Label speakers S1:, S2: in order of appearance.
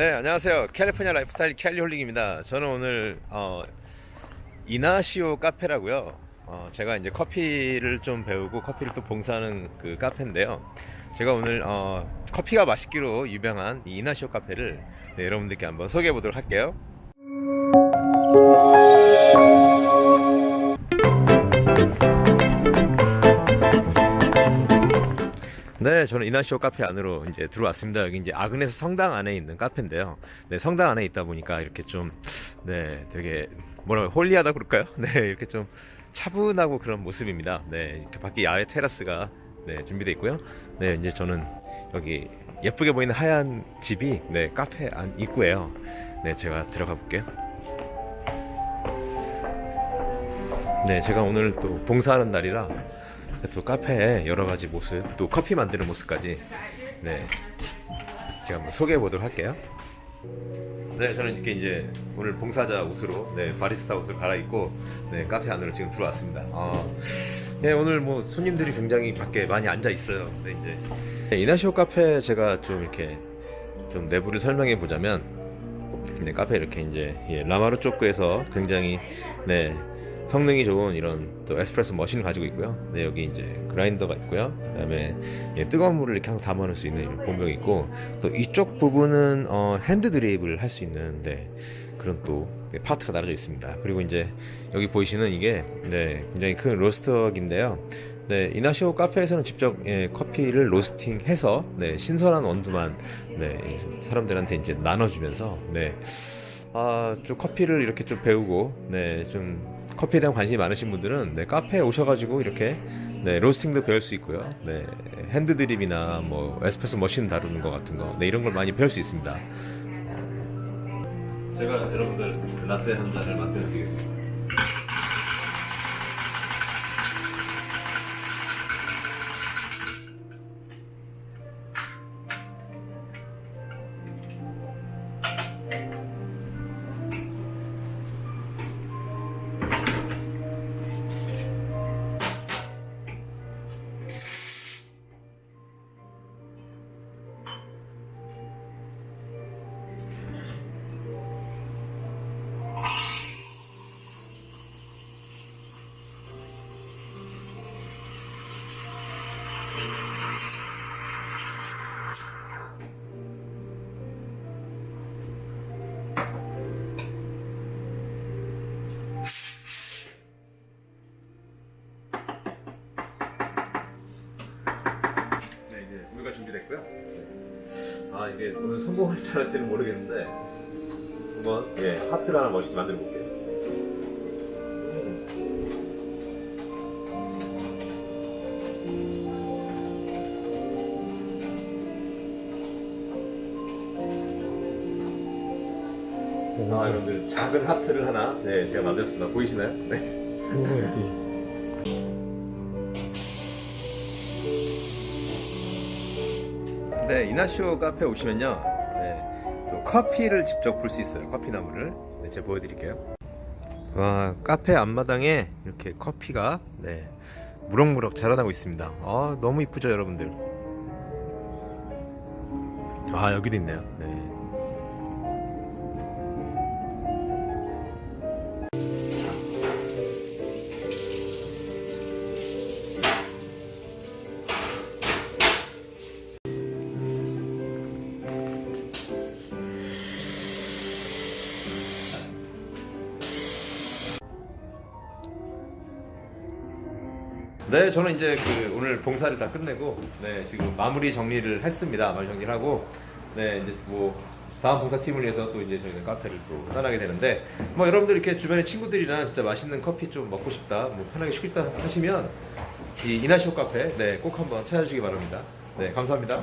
S1: 네, 안녕하세요. 캘리포니아 라이프스타일 캘리 홀링입니다. 저는 오늘 어, 이나시오 카페라고요. 어, 제가 이제 커피를 좀 배우고 커피를 또 봉사하는 그 카페인데요. 제가 오늘 어, 커피가 맛있기로 유명한 이 이나시오 카페를 네, 여러분들께 한번 소개해 보도록 할게요. 네, 저는 이나시오 카페 안으로 이제 들어왔습니다. 여기 이제 아그네스 성당 안에 있는 카페인데요. 네, 성당 안에 있다 보니까 이렇게 좀, 네, 되게, 뭐라, 홀리하다 그럴까요? 네, 이렇게 좀 차분하고 그런 모습입니다. 네, 이렇게 밖에 야외 테라스가, 네, 준비되어 있고요. 네, 이제 저는 여기 예쁘게 보이는 하얀 집이, 네, 카페 안 입구예요. 네, 제가 들어가 볼게요. 네, 제가 오늘 또 봉사하는 날이라 또 카페에 여러 가지 모습, 또 커피 만드는 모습까지 네 제가 한번 소개해 보도록 할게요. 네, 저는 이렇게 이제 오늘 봉사자 옷으로 네 바리스타 옷을 갈아입고 네 카페 안으로 지금 들어왔습니다. 아, 네 오늘 뭐 손님들이 굉장히 밖에 많이 앉아 있어요. 네 이제 네, 이나시오 카페 제가 좀 이렇게 좀 내부를 설명해 보자면 네 카페 이렇게 이제 예, 라마루 쪼크에서 굉장히 네 성능이 좋은 이런 또 에스프레소 머신을 가지고 있고요. 네, 여기 이제 그라인더가 있고요. 그다음에 예, 뜨거운 물을 이렇게 항상 담아놓을 수 있는 본병이 있고 또 이쪽 부분은 어, 핸드 드립을 할 수 있는 네, 그런 또 네, 파트가 나눠져 있습니다. 그리고 이제 여기 보이시는 이게 네, 굉장히 큰 로스터기인데요. 네, 이나시오 카페에서는 직접 예, 커피를 로스팅해서 네, 신선한 원두만 네, 사람들한테 이제 나눠주면서 네, 아, 좀 커피를 이렇게 좀 배우고, 네, 좀 커피에 대한 관심이 많으신 분들은 네, 카페에 오셔가지고 이렇게 네, 로스팅도 배울 수 있고요. 네, 핸드 드립이나 뭐 에스프레소 머신 다루는 것 같은 거, 네, 이런 걸 많이 배울 수 있습니다. 제가 여러분들 라떼 한 잔을 만들어 드리겠습니다. 준비됐고요. 아, 이게 오늘 성공할 줄 알지는 모르겠는데, 한번, 예, 하트를 하나 멋있게 만들어 볼게요. 아, 여러분들, 작은 하트를 하나, 네, 제가 만들었습니다. 보이시나요? 네.
S2: 먹어
S1: 네, 이나쇼 카페 오시면요. 네, 또 커피를 직접 볼 수 있어요. 커피 나무를. 네, 제가 보여드릴게요. 와, 카페 앞마당에 이렇게 커피가 네, 무럭무럭 자라나고 있습니다. 아, 너무 이쁘죠, 여러분들. 아, 여기도 있네요. 네. 네, 저는 이제 그 오늘 봉사를 다 끝내고 네 지금 마무리 정리를 했습니다. 마무리 정리를 하고 네 이제 뭐 다음 봉사팀을 위해서 또 이제 저희는 카페를 또 떠나게 되는데 뭐 여러분들 이렇게 주변에 친구들이랑 진짜 맛있는 커피 좀 먹고 싶다, 뭐 편하게 쉬고 싶다 하시면 이 이나시오 카페 네꼭 한번 찾아주시기 바랍니다. 네 감사합니다.